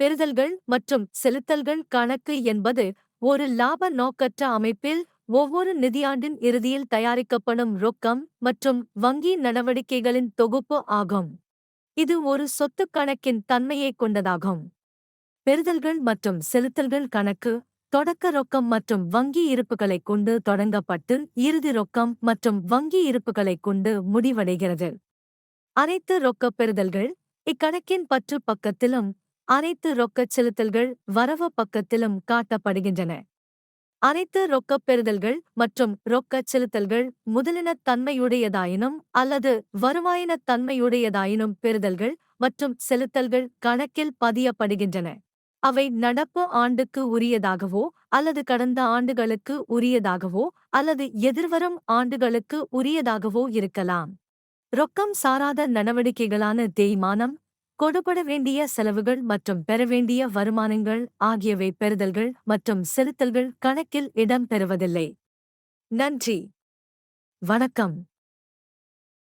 பெறுதல்கள் மற்றும் செலுத்தல்கள் கணக்கு என்பது ஒரு லாப நோக்கற்ற அமைப்பில் ஒவ்வொரு நிதியாண்டின் இறுதியில் தயாரிக்கப்படும் ரொக்கம் மற்றும் வங்கி நடவடிக்கைகளின் தொகுப்பு ஆகும். இது ஒரு சொத்துக் கணக்கின் தன்மையைக் கொண்டதாகும். பெறுதல்கள் மற்றும் செலுத்தல்கள் கணக்கு தொடக்க ரொக்கம் மற்றும் வங்கி இருப்புகளைக் கொண்டு தொடங்கப்பட்டு இறுதி ரொக்கம் மற்றும் வங்கி இருப்புகளைக் கொண்டு முடிவடைகிறது. அனைத்து ரொக்கப் பெறுதல்கள் இக்கணக்கின் பற்று பக்கத்திலும் அனைத்து ரொக்கச் செலுத்தல்கள் வரவு பக்கத்திலும் காட்டப்படுகின்றன. அனைத்து ரொக்கப் பெறுதல்கள் மற்றும் ரொக்கச் செலுத்தல்கள் முதலினத் தன்மையுடையதாயினும் அல்லது வருவாயினத் தன்மையுடையதாயினும் பெறுதல்கள் மற்றும் செலுத்தல்கள் கணக்கில் பதியப்படுகின்றன. அவை நடப்பு ஆண்டுக்கு உரியதாகவோ அல்லது கடந்த ஆண்டுகளுக்கு உரியதாகவோ அல்லது எதிர்வரும் ஆண்டுகளுக்கு உரியதாகவோ இருக்கலாம். ரொக்கம் சாராத நடவடிக்கைகளான தேய்மானம் கொடுபட வேண்டிய செலவுகள் மற்றும் பெற வேண்டிய வருமானங்கள் ஆகியவை பெறுதல்கள் மற்றும் செலுத்தல்கள் கணக்கில் இடம் பெறுவதில்லை. நன்றி. வணக்கம்.